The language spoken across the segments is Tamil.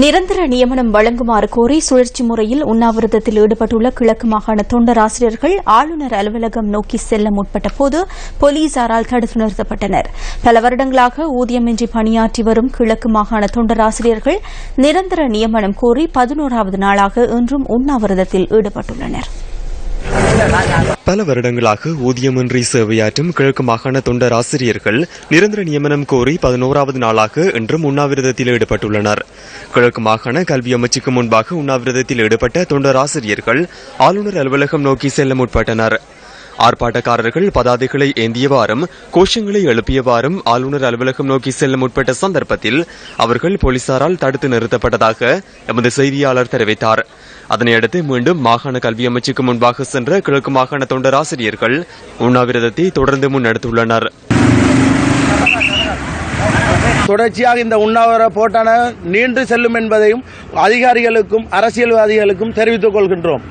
நிரந்தர நியமனம் வழங்குமாறு கோரி சுழற்சி முறையில் உண்ணாவிரதத்தில் ஈடுபட்டுள்ள கிழக்கு மாகாண தொண்டர் ஆசிரியர்கள் ஆளுநர் அலுவலகம் நோக்கி செல்ல முற்பட்ட போது போலீசாரால் தடுத்து நிறுத்தப்பட்டனர். பல வருடங்களாக ஊதியமின்றி பணியாற்றி வரும் கிழக்கு மாகாண தொண்டர் ஆசிரியர்கள் நிரந்தர நியமனம் கோரி பதினோராவது நாளாக இன்றும் உண்ணாவிரதத்தில் ஈடுபட்டுள்ளனா் பல வருடங்களாக ஊதியமின்றி சேவையாற்றும் கிழக்கு மாகாண தொண்டர் ஆசிரியர்கள் நிரந்தர நியமனம் கோரி பதினோராவது நாளாக இன்றும் உண்ணாவிரதத்தில் ஈடுபட்டுள்ளனர். கிழக்கு மாகாண கல்வி அமைச்சுக்கு முன்பாக உண்ணாவிரதத்தில் ஈடுபட்ட தொண்டர் ஆசிரியர்கள் ஆளுநர் அலுவலகம் நோக்கி செல்ல முற்பட்டனர். ஆர்ப்பாட்டக்காரர்கள் பதாதைகளை ஏந்தியவாறும் கோஷங்களை எழுப்பியவாறும் ஆளுநர் அலுவலகம் நோக்கி செல்ல முற்பட்ட சந்தர்ப்பத்தில் அவர்கள் போலீசாரால் தடுத்து நிறுத்தப்பட்டதாக எமது செய்தியாளர் தெரிவித்தார். அதனையடுத்து மீண்டும் மாகாண கல்வி அமைச்சுக்கு முன்பாக சென்ற கிழக்கு மாகாண தொண்டர் ஆசிரியர்கள் உண்ணாவிரதத்தை தொடர்ந்து முன்னெடுத்துள்ளனர். தொடர்ச்சியாக இந்த உண்ணாவிர போட்டான நீண்டு செல்லும் என்பதையும் அதிகாரிகளுக்கும் அரசியல்வாதிகளுக்கும் தெரிவித்துக் கொள்கின்றோம்.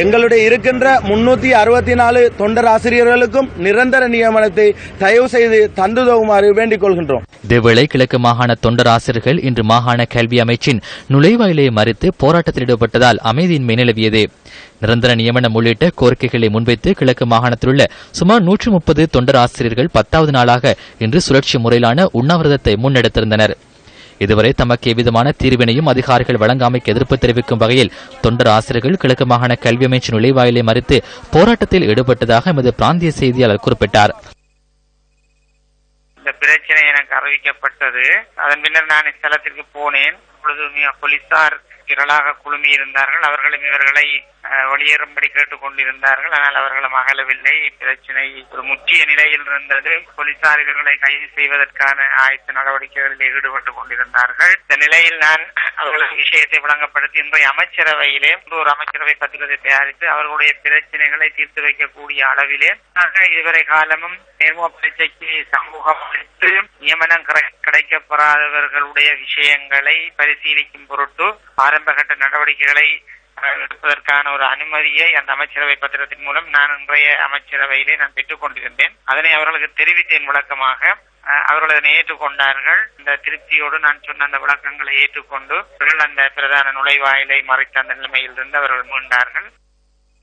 எங்களுடைய இருக்கின்ற முன்னூத்தி அறுபத்தி நாலு தொண்டர் ஆசிரியர்களுக்கும் நிரந்தர நியமனத்தை தயவு செய்து தந்துதவுமாறு வேண்டிக் கொள்கின்றோம். இதேவேளை கிழக்கு மாகாண தொண்டர் ஆசிரியர்கள் இன்று மாகாண கல்வி அமைச்சின் நுழைவாயிலை மறித்து போராட்டத்தில் ஈடுபட்டதால் அமைதியின்மை நிலவியது. நிரந்தர நியமனம் உள்ளிட்ட கோரிக்கைகளை முன்வைத்து கிழக்கு மாகாணத்தில் உள்ள சுமார் நூற்றி முப்பது தொண்டர் ஆசிரியர்கள் பத்தாவது நாளாக இன்று சுழற்சி முறையிலான உண்ணாவிரதத்தை முன்னெடுத்திருந்தனர். இதுவரை தமக்கு எவ்விதமான தீர்வினையும் அதிகாரிகள் வழங்காமைக்கு எதிர்ப்பு தெரிவிக்கும் வகையில் தொண்டர் ஆசிரியர்கள் கிழக்கு மாகாண கல்வி அமைச்சின் நுழைவாயிலை மறித்து போராட்டத்தில் ஈடுபட்டதாக எமது பிராந்திய செய்தியாளர் குறிப்பிட்டார். இந்த பிரச்சனை எனக்கு அறிவிக்கப்பட்டது. அதன் பின்னர் நான் ஸ்தலத்திற்கு போனேன். அப்பொழுது போலீசார் திரளாக குழுமி இருந்தார்கள் அவர்களும் இவர்களை வெளியேறும்படி கேட்டுக் கொண்டிருந்தார்கள் ஆனால் அவர்களும் அகலவில்லை. பிரச்சனை ஒரு முக்கிய நிலையில் இருந்தது. போலீசார் இவர்களை கைது செய்வதற்கான ஆயத்த நடவடிக்கைகளில் ஈடுபட்டுக் கொண்டிருந்தார்கள். இந்த நிலையில் நான் அவர்களுக்கு விஷயத்தை விளங்கப்படுத்தி இன்றைய அமைச்சரவையிலே ஒரு அமைச்சரவை பத்திரத்தை தயாரித்து அவர்களுடைய பிரச்சனைகளை தீர்த்து வைக்கக்கூடிய அளவிலே இதுவரை காலமும் நேர்முக பரீட்சைக்கு சமூகம் அளித்து நியமனம் கிடைக்கப்பெறாதவர்களுடைய விஷயங்களை பரிசீலிக்கும் பொருட்டு ஆரம்பகட்ட நடவடிக்கைகளை எடுப்பதற்கான ஒரு அனுமதியை அந்த அமைச்சரவை பத்திரத்தின் மூலம் நான் இன்றைய அமைச்சரவையிலே நான் பெற்றுக் கொண்டிருந்தேன். அதனை அவர்களுக்கு தெரிவித்தேன் விளக்கமாக. அவர்கள் அதனை ஏற்றுக்கொண்டார்கள். இந்த திருப்தியோடு நான் சொன்ன அந்த விளக்கங்களை ஏற்றுக்கொண்டு அந்த பிரதான நுழைவாயிலை மறைத்த அந்த நிலைமையில் இருந்து அவர்கள் மீண்டார்கள்.